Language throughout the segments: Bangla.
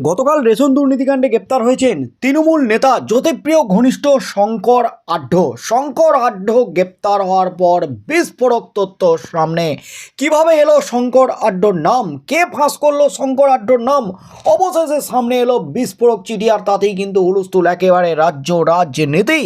গতকাল রেশন দুর্নীতিকাণ্ডে গ্রেপ্তার হয়েছেন তৃণমূল নেতা জ্যোতিপ্রিয় ঘনিষ্ঠ শঙ্কর আঢ্য শঙ্কর আঢ্য গ্রেপ্তার হওয়ার পর বিস্ফোরক তথ্য সামনে। কীভাবে এলো শঙ্কর আড্ডর নাম? কে ফাঁস করল শঙ্কর আড্ডর নাম? অবশেষে সামনে এলো বিস্ফোরক চিঠি আর তাতেই কিন্তু হুলস্থুল একেবারে রাজ্য রাজনীতি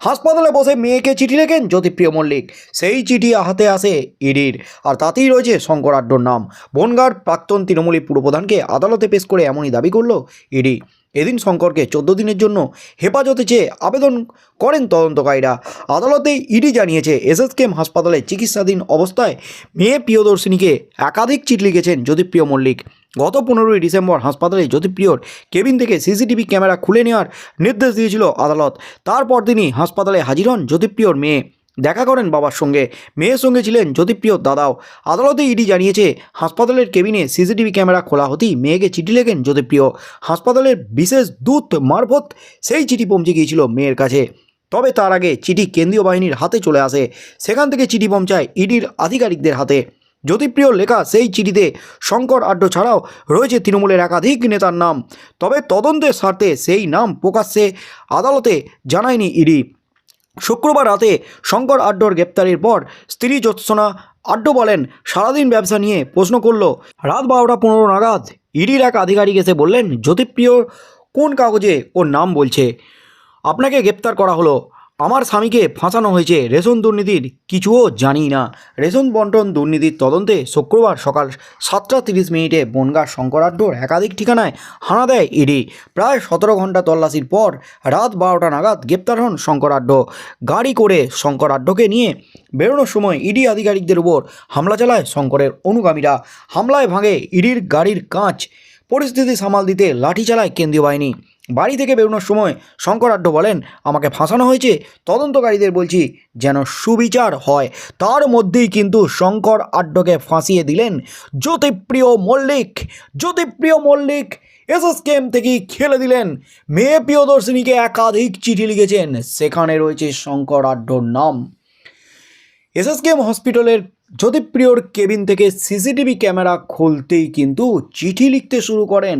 হাসপাতালে বসে মেয়েকে চিঠি লেখেন জ্যোতিপ্রিয় মল্লিক। সেই চিঠি হাতে আসে ইডির। আর তাতেই রয়েছে শঙ্কর আড্ডর নাম। বনগাঁর প্রাক্তন তৃণমূলী পুরপ্রধানকে আদালতে পেশ করে এমনই দাবি করল ইডি। এদিন শঙ্করকে চোদ্দ দিনের জন্য হেফাজতে চেয়ে আবেদন করেন তদন্তকারীরা। আদালতে ইডি জানিয়েছে এসএসকেএম হাসপাতালে চিকিৎসাধীন অবস্থায় মেয়ে প্রিয়দর্শিনীকে একাধিক চিঠি লিখেছেন জ্যোতিপ্রিয় মল্লিক। গত পনেরোই ডিসেম্বর হাসপাতালে জ্যোতিপ্রিয়র কেবিন থেকে সিসিটিভি ক্যামেরা খুলে নেওয়ার নির্দেশ দিয়েছিল আদালত। তারপর তিনি হাসপাতালে হাজির হন জ্যোতিপ্রিয়র মেয়ে। দেখা করেন বাবার সঙ্গে। মেয়ের সঙ্গে ছিলেন জ্যোতিপ্রিয়র দাদাও। আদালতে ইডি জানিয়েছে, হাসপাতালের কেবিনে সিসিটিভি ক্যামেরা খোলা হতেই মেয়েকে চিঠি লেখেন জ্যোতিপ্রিয়। হাসপাতালের বিশেষ দূত মারফত সেই চিঠি পৌঁছে গিয়েছিল মেয়ের কাছে। তবে তার আগে চিঠি কেন্দ্রীয় বাহিনীর হাতে চলে আসে। সেখান থেকে চিঠি পৌঁছায় ইডির আধিকারিকদের হাতে। জ্যোতিপ্রিয় লেখা সেই চিঠিতে শঙ্কর আড্ড ছাড়াও রয়েছে তৃণমূলের একাধিক নেতার নাম। তবে তদন্তের স্বার্থে সেই নাম প্রকাশ্যে আদালতে জানায়নি ইডি। শুক্রবার রাতে শঙ্কর আড্ডর গ্রেপ্তারের পর স্ত্রী জ্যোৎসনা আড্ড বলেন, সারাদিন ব্যবসা নিয়ে প্রশ্ন করল। রাত বারোটা পনেরো নাগাদ ইডির এক আধিকারিক এসে বললেন, জ্যোতিপ্রিয় কোন কাগজে ওর নাম বলছে? আপনাকে গ্রেপ্তার করা হলো। আমার স্বামীকে ফাঁসানো হয়েছে রেশন দুর্নীতির কিছুও জানি না। রেশন বন্টন দুর্নীতির তদন্তে শুক্রবার সকাল সাতটা তিরিশ মিনিটে বনগাঁ শঙ্করাড্ডোর একাধিক ঠিকানায় হানা দেয় ইডি। প্রায় সতেরো ঘণ্টা তল্লাশির পর রাত বারোটা নাগাদ গ্রেপ্তার হন শঙ্করাড্ড। গাড়ি করে শঙ্করাড্ডকে নিয়ে বেরোনোর সময় ইডি আধিকারিকদের উপর হামলা চালায় শঙ্করের অনুগামীরা। হামলায় ভাঙে ইডির গাড়ির কাঁচ। পরিস্থিতি সামাল দিতে লাঠি চালায় কেন্দ্রীয় বাহিনী। বাড়ি থেকে বেরোনোর সময় শঙ্করাঢ্য বলেন, আমাকে ফাঁসানো হয়েছে, তদন্তকারীদের বলছি যেন সুবিচার হয়। তার মধ্যেই কিন্তু শঙ্কর আড্ডকে ফাঁসিয়ে দিলেন জ্যোতিপ্রিয় মল্লিক। জ্যোতিপ্রিয় মল্লিক এসএসকেএম থেকেই খেলে দিলেন। মেয়ে প্রিয়দর্শিনীকে একাধিক চিঠি লিখেছেন, সেখানে রয়েছে শঙ্কর আড্ডর নাম এসএসকেএম হসপিটালের জ্যোতিপ্রিয়র কেবিন থেকে সিসিটিভি ক্যামেরা খুলতেই কিন্তু চিঠি লিখতে শুরু করেন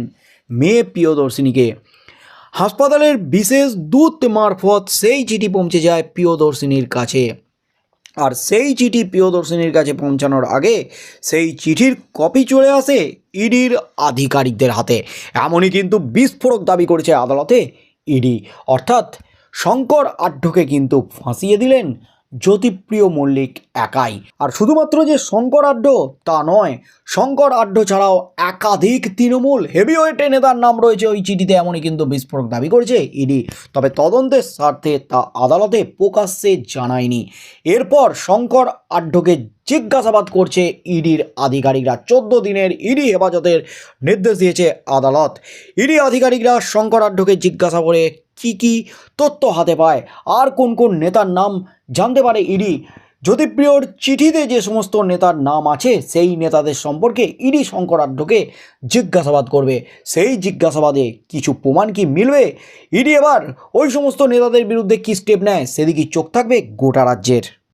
মেয়ে প্রিয়দর্শিনীকে। হাসপাতালের বিশেষ দূত মারফত সেই চিঠি পৌঁছে যায় প্রিয়দর্শিনীর কাছে। আর সেই চিঠি প্রিয়দর্শিনীর কাছে পৌঁছানোর আগে সেই চিঠির কপি চলে আসে ইডির আধিকারিকদের হাতে। এমনই কিন্তু বিস্ফোরক দাবি করেছে আদালতে ইডি। অর্থাৎ শঙ্কর আঢ্যকে কিন্তু ফাঁসিয়ে দিলেন জ্যোতিপ্রিয় মল্লিক একাই। আর শুধুমাত্র যে শঙ্কর আড্ড তা নয়, শঙ্কর আড্ড ছাড়াও একাধিক তৃণমূল হেভিওয়েটে নেতার নাম রয়েছে ওই চিঠিতে, এমনই কিন্তু বিস্ফোরক দাবি করেছে ইডি। তবে তদন্তের স্বার্থে তা আদালতে প্রকাশ্যে জানায়নি। এরপর শঙ্কর আড্ডকে জিজ্ঞাসাবাদ করছে ইডির আধিকারিকরা। চোদ্দ দিনের ইডি হেফাজতের নির্দেশ দিয়েছে আদালত। ইডি আধিকারিকরা শঙ্কর আড্ডকে জিজ্ঞাসা করে কি কি তথ্য হাতে পায়? আর কোন কোন নেতার নাম জানতে পারে ইডি? জ্যোতিপ্রিয়র চিঠিতে যে সমস্ত নেতার নাম আছে, সেই নেতাদের সম্পর্কে ইডি শঙ্করাঢ্যকে জিজ্ঞাসাবাদ করবে। সেই জিজ্ঞাসাবাদে কিছু প্রমাণ কি মিলবে? ইডি এবার ওই সমস্ত নেতাদের বিরুদ্ধে কী স্টেপ নেয়? সেদিকে চোখ থাকবে গোটা রাজ্যের।